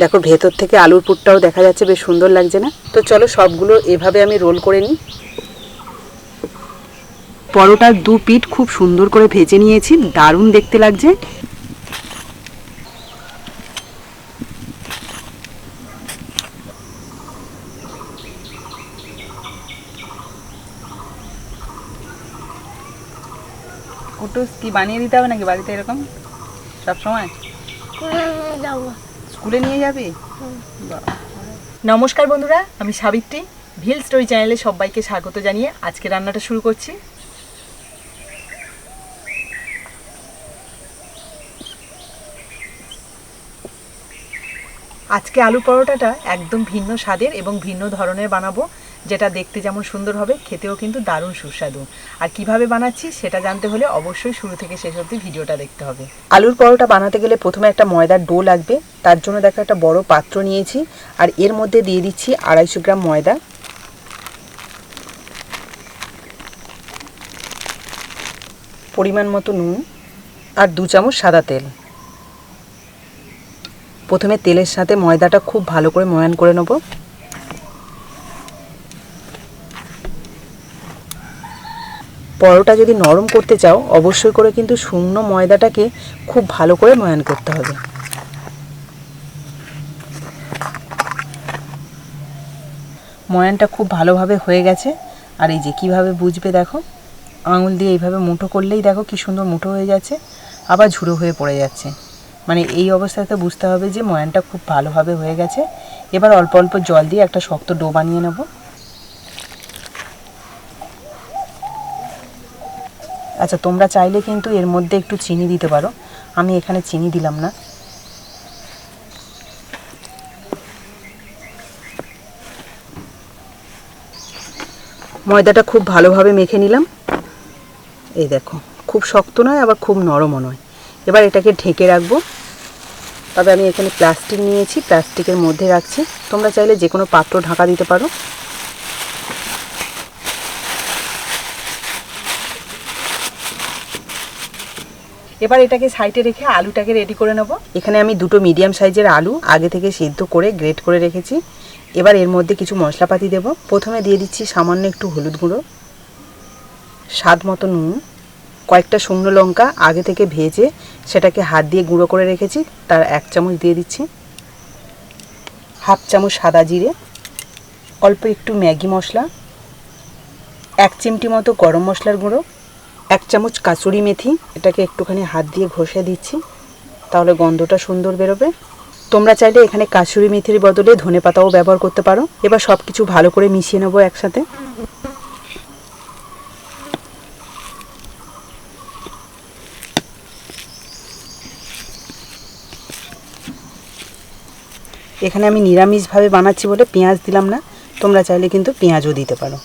দেখো ভেতর থেকে আলুর পুরটাও দেখা যাচ্ছে বেশ সুন্দর লাগছে না? তো চলো সবগুলো এভাবে আমি রোল করে নিই। পরোটার দু পিঠ খুব সুন্দর করে ভেজে নিয়েছি দারুণ দেখতে লাগছে। কুটুস কি বানিয়ে দিতে হবে নাকি? বাড়িতে এরকম? সবসময়? যাব। স্কুলে নিয়ে যাবে? নমস্কার বন্ধুরা, আমি সাবিত্রী। ভিল স্টোরি চ্যানেলে সবাইকে স্বাগত জানিয়ে আজকে রান্নাটা শুরু করছি। আজকে আলু পরোটাটা একদম ভিন্ন স্বাদের এবং ভিন্ন ধরনের বানাবো। যেটা দেখতে যেমন সুন্দর হবে, খেতেও কিন্তু দারুণ সুস্বাদু। আর কীভাবে বানাচ্ছি সেটা জানতে হলে অবশ্যই শুরু থেকে শেষ অবধি ভিডিওটা দেখতে হবে। আলুর পরোটা বানাতে গেলে প্রথমে একটা ময়দার ডো লাগবে, তার জন্য দেখো একটা বড় পাত্র নিয়েছি, আর এর মধ্যে দিয়ে দিচ্ছি আড়াইশো গ্রাম ময়দা। পরিমাণ মতো নুন, আর দু চামচ সাদা তেল। প্রথমে তেলের সাথে ময়দাটা খুব ভালো করে ময়ান করে নেব। পরোটা যদি নরম করতে চাও, অবশ্যই করে কিন্তু শুকনো ময়দাটাকে খুব ভালো করে ময়ান করতে হবে। ময়ানটা খুব ভালোভাবে হয়ে গেছে। আর এই যে কীভাবে বুঝবে দেখো, আঙুল দিয়ে এইভাবে মুঠো করলেই দেখো কি সুন্দর মুঠো হয়ে যাচ্ছে, আবার ঝুড়ো হয়ে পড়ে যাচ্ছে। মানে এই অবস্থাতে বুঝতে হবে যে ময়ানটা খুব ভালোভাবে হয়ে গেছে। এবার অল্প অল্প জল দিয়ে একটা শক্ত ডো বানিয়ে নেব। আচ্ছা তোমরা চাইলে কিন্তু এর মধ্যে একটু চিনি দিতে পারো। আমি এখানে চিনি দিলাম না। ময়দাটা খুব ভালোভাবে মেখে নিলাম। এই দেখো, খুব শক্ত নয়, আবার খুব নরমও নয়। এবার এটাকে ঢেকে রাখব। তবে আমি এখানে প্লাস্টিক নিয়েছি, প্লাস্টিকের মধ্যে রাখছি। তোমরা চাইলে যে কোনো পাত্র ঢাকা দিতে পারো। এবার এটাকে সাইডে রেখে আলুটাকে রেডি করে নেব। এখানে আমি দুটো মিডিয়াম সাইজের আলু আগে থেকে সিদ্ধ করে গ্রেট করে রেখেছি। এবার এর মধ্যে কিছু মশলাপাতি দেব। প্রথমে দিয়ে দিচ্ছি সামান্য একটু হলুদ গুঁড়ো, স্বাদ মতো নুন, কয়েকটা শুকনো লঙ্কা আগে থেকে ভেজে সেটাকে হাত দিয়ে গুঁড়ো করে রেখেছি। তার এক চামচ দিয়ে দিচ্ছি হাফ চামচ সাদা জিরে, অল্প একটু ম্যাগি মশলা, এক চিমটি মতো গরম মশলার গুঁড়ো এক চামচ কাসুরি মেথি, এটাকে একটুখানি হাত দিয়ে ঘষে দিচ্ছি, তাহলে গন্ধটা সুন্দর বেরোবে। তোমরা চাইলে এখানে কাসুরি মেথির বদলে ধনে পাতাও ব্যবহার করতে পারো। এবার সব কিছু ভালো করে মিশিয়ে নেব একসাথে। এখানে আমি নিরামিষভাবে বানাচ্ছি বলে পেঁয়াজ দিলাম না, তোমরা চাইলে কিন্তু পেঁয়াজও দিতে পারো।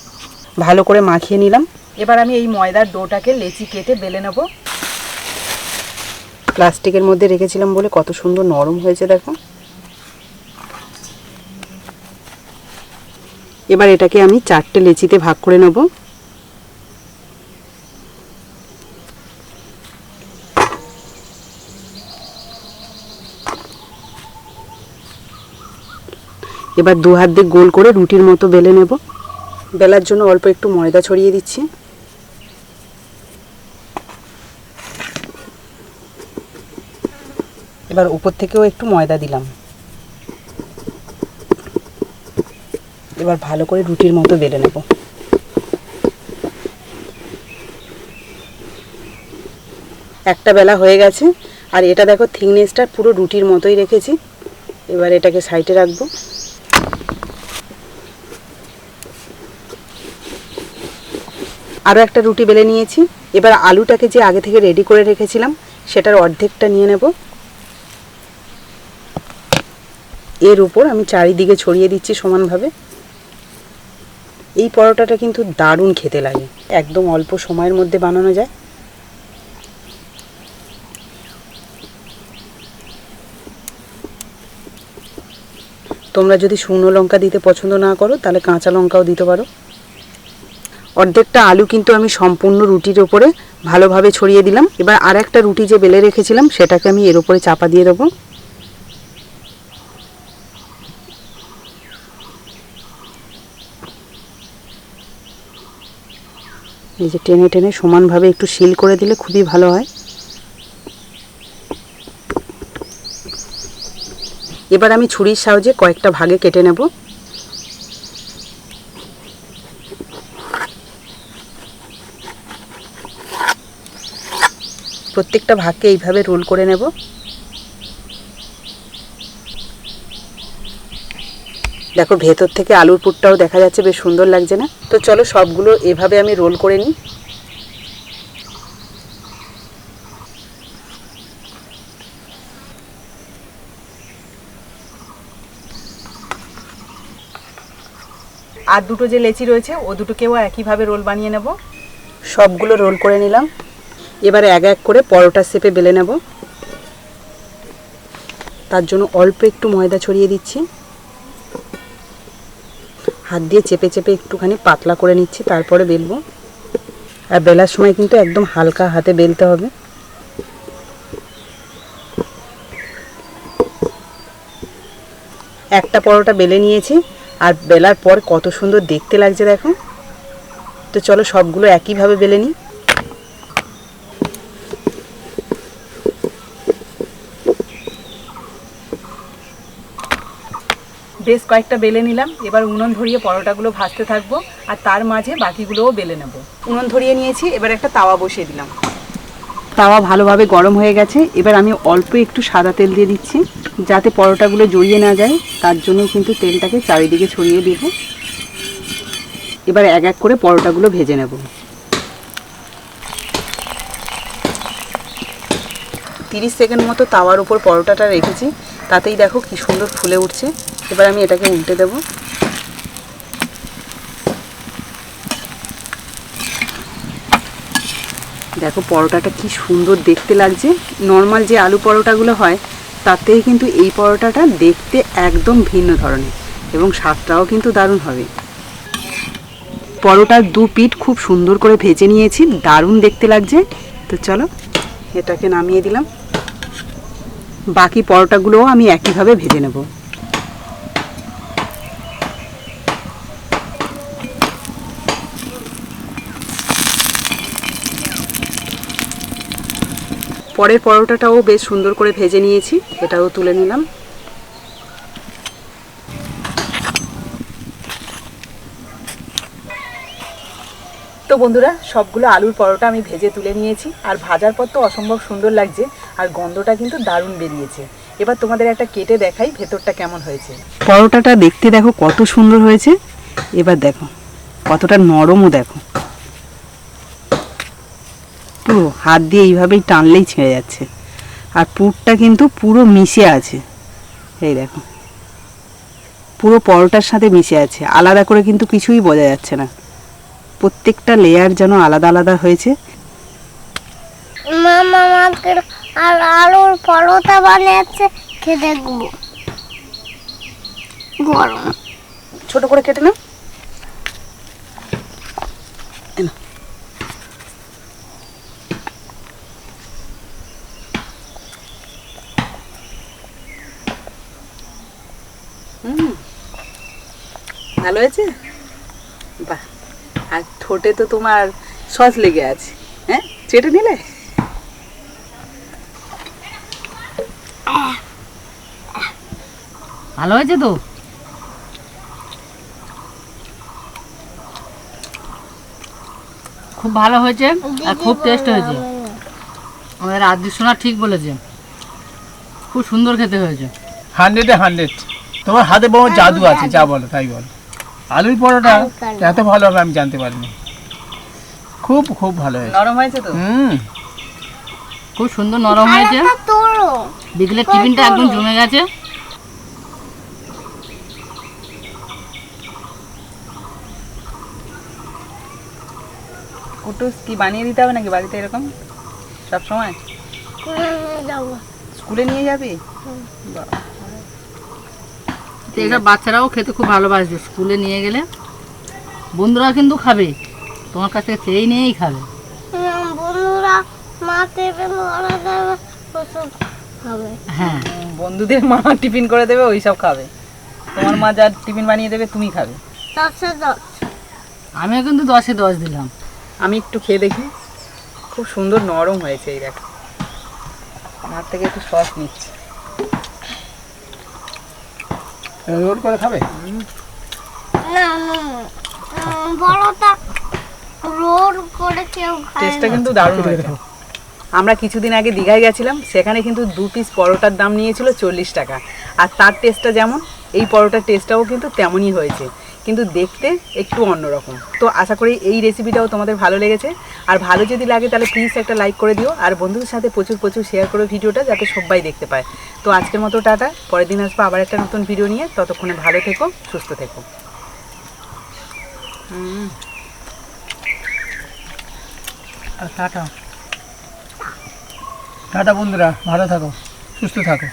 ভালো করে মাখিয়ে নিলাম। এবার আমি এই ময়দার ডোটাকে লেচি কেটে বেলে নেব। প্লাস্টিকের মধ্যে রেখেছিলাম বলে কত সুন্দর নরম হয়েছে, দেখো। এবার এটাকে আমি চারটে লেচিতে ভাগ করে নেব। এবার দু হাত দিয়ে গোল করে রুটির মতো বেলে নেব। বেলার জন্য অল্প একটু ময়দা ছড়িয়ে দিচ্ছি। এবার উপর থেকেও একটু ময়দা দিলাম। এবার ভালো করে রুটির মতো বেলে নেব। একটা বেলা হয়ে গেছে, আর এটা দেখো থিকনেসটা পুরো রুটির মতোই রেখেছি। এবার এটাকে সাইডে রাখব। আরও একটা রুটি বেলে নিয়েছি। এবার আলুটাকে যে আগে থেকে রেডি করে রেখেছিলাম, সেটার অর্ধেকটা নিয়ে নেব। এর উপর আমি চারিদিকে ছড়িয়ে দিচ্ছি সমানভাবে। এই পরোটাটা কিন্তু দারুণ খেতে লাগে। একদম অল্প সময়ের মধ্যে বানানো যায়। তোমরা যদি শুকনো লঙ্কা দিতে পছন্দ না করো, তাহলে কাঁচা লঙ্কাও দিতে পারো। অর্ধেকটা আলু কিন্তু আমি সম্পূর্ণ রুটির ওপরে ভালোভাবে ছড়িয়ে দিলাম। এবার আর একটা রুটি যে বেলে রেখেছিলাম, সেটাকে আমি এর ওপরে চাপা দিয়ে দেবো। এই যে টেনে টেনে সমানভাবে একটু শিল করে দিলে খুবই ভালো হয়। এবার আমি ছুরির সাহায্যে কয়েকটা ভাগে কেটে নেব। প্রত্যেকটা ভাগকে এইভাবে রোল করে নেব। দেখো, ভেতর থেকে আলুর পুরটাও দেখা যাচ্ছে, বেশ সুন্দর লাগছে না? তো চলো, সবগুলো এভাবে আমি রোল করে নিই। আর দুটো যে লেচি রয়েছে, ও দুটোকেও একইভাবে রোল বানিয়ে নেব। সবগুলো রোল করে নিলাম। এবারে এক এক করে পরোটা শেপে বেলে নেব। তার জন্য অল্প একটু ময়দা ছড়িয়ে দিচ্ছি। হাত দিয়ে চেপে চেপে একটুখানি পাতলা করে নিচ্ছি, তারপরে বেলবো। আর বেলার সময় কিন্তু একদম হালকা হাতে বেলতে হবে। একটা পরোটা বেলে নিয়েছি, আর বেলার পর কত সুন্দর দেখতে লাগছে দেখো। তো চলো সবগুলো একইভাবে বেলে নিই। বেশ কয়েকটা বেলে নিলাম। এবার উনুন ধরিয়ে পরোটাগুলো ভাজতে থাকব আর তার মাঝে বাকিগুলোও বেলে নেব। উনুন ধরিয়ে নিয়েছি, এবার একটা তাওয়া বসিয়ে দিলাম। তাওয়া ভালোভাবে গরম হয়ে গেছে, এবার আমি অল্প একটু সাদা তেল দিয়ে দিচ্ছি, যাতে পরোটাগুলো জড়িয়ে না যায়, তার জন্য কিন্তু তেলটাকে চারিদিকে ছড়িয়ে দেব। এবার এক এক করে পরোটাগুলো ভেজে নেব। তিরিশ সেকেন্ড মতো তাওয়ার উপর পরোটাটা রেখেছি তাতেই দেখো কি সুন্দর ফুলে উঠছে। এবার আমি এটাকে উল্টে দেবো। দেখো পরোটাটা কি সুন্দর দেখতে লাগছে। নর্মাল যে আলু পরোটাগুলো হয় তাতে কিন্তু এই পরোটাটা দেখতে একদম ভিন্ন ধরনের এবং স্বাদটাও কিন্তু দারুণ হবে। পরোটার দু পিঠ খুব সুন্দর করে ভেজে নিয়েছি, দারুণ দেখতে লাগছে। তো চলো, এটাকে নামিয়ে দিলাম। বাকি পরোটাগুলোও আমি একইভাবে ভেজে নেব। পরের পরোটাটাও বেশ সুন্দর করে ভেজে নিয়েছি, এটাও তুলে নিলাম। বন্ধুরা, সবগুলো আলুর পরোটা আমি ভেজে তুলে নিয়েছি। আর ভাজার পর তো অসম্ভব সুন্দর লাগছে, আর গন্ধটা কিন্তু দারুণ বেরিয়েছে। এবার তোমাদের একটা কেটে দেখাই ভেতরটা কেমন হয়েছে। পরোটাটা দেখতে দেখো কত সুন্দর হয়েছে। এবার দেখো, কতটা নরমও দেখো। পুরো হাত দিয়ে এইভাবেই টানলেই ছেঁড়ে যাচ্ছে। আর পুরটা কিন্তু পুরো মিশে আছে। এই দেখো, পুরো পরোটার সাথে মিশে আছে। আলাদা করে কিন্তু কিছুই বোঝা যাচ্ছে না। প্রত্যেকটা লেয়ার যেন আলাদা আলাদা হয়েছে। আমাকে আর আলুর পরোটা বানিয়েছে খেয়ে দেখব গরম। ছোট করে কেটে নাও। ভালো হয়েছে? ঠোঁটে তো তোমার সস লেগে আছে। হ্যাঁ? চেটে নিলে ভালো হয়েছে তো? খুব ভালো হয়েছে আর খুব টেস্ট হয়েছে। আমাদের আদি সোনা ঠিক বলেছে। খুব সুন্দর খেতে হয়েছে। হান্ড্রেডে হান্ড্রেড। তোমার হাতে বহু জাদু আছে যা বলো তাই বলো। আলুর পরোটা? এত ভালো হবে আমি জানতে পারিনি। খুব খুব ভালো হয়েছে। নরম হয়েছে তো? হুম। খুব সুন্দর নরম হয়েছে। বিকেলের টিফিনটা একদম জমে গেছে। কুটুস কি বানিয়ে দিতে হবে নাকি বাড়িতে এরকম? সব সময় স্কুলে নিয়ে যাবি? বাবা। তো এটা বাচ্চারাও খেতে খুব ভালোবাসবে স্কুলে নিয়ে গেলে বন্ধুরা কিন্তু খাবে। তোমার কাছ থেকে চেয়েই নিয়েই খাবে। বন্ধুরা মা টেবিল ওরা দেবে ওসব হবে হ্যাঁ। বন্ধুদের মা টিফিন করে দেবে ওই সব খাবে। তোমার মা যা টিফিন বানিয়ে দেবে তুমি খাবে। দশে দশ। আমিও কিন্তু দশে দশ দিলাম। আমি একটু খেয়ে দেখি। খুব সুন্দর নরম হয়েছে এই দেখো। আমার থেকে একটু সস নিচ্ছে। রোল করে খাবে? না না বড়টা রোল করে কেউ খায় টেস্টটা কিন্তু দারুণ হয়েছে। আমরা কিছুদিন আগে দীঘায় গেছিলাম সেখানে কিন্তু দু পিস পরোটার দাম নিয়েছিল চল্লিশ টাকা। আর তার টেস্টটা যেমন এই পরোটার টেস্টটাও কিন্তু তেমনই হয়েছে। কিন্তু দেখতে একটু অন্যরকম। তো আশা করি এই রেসিপিটাও তোমাদের ভালো লেগেছে। আর ভালো যদি লাগে তাহলে প্লিজ একটা লাইক করে দিও। আর বন্ধুদের সাথে প্রচুর প্রচুর শেয়ার করো ভিডিওটা যাতে সবাই দেখতে পায়। তো আজকের মতো টাটা। পরের দিন আসব আবার একটা নতুন ভিডিও নিয়ে। ততক্ষণে ভালো থেকো, সুস্থ থেকো। টাটা। টাটা বন্ধুরা, ভালো থাকো, সুস্থ থাকো।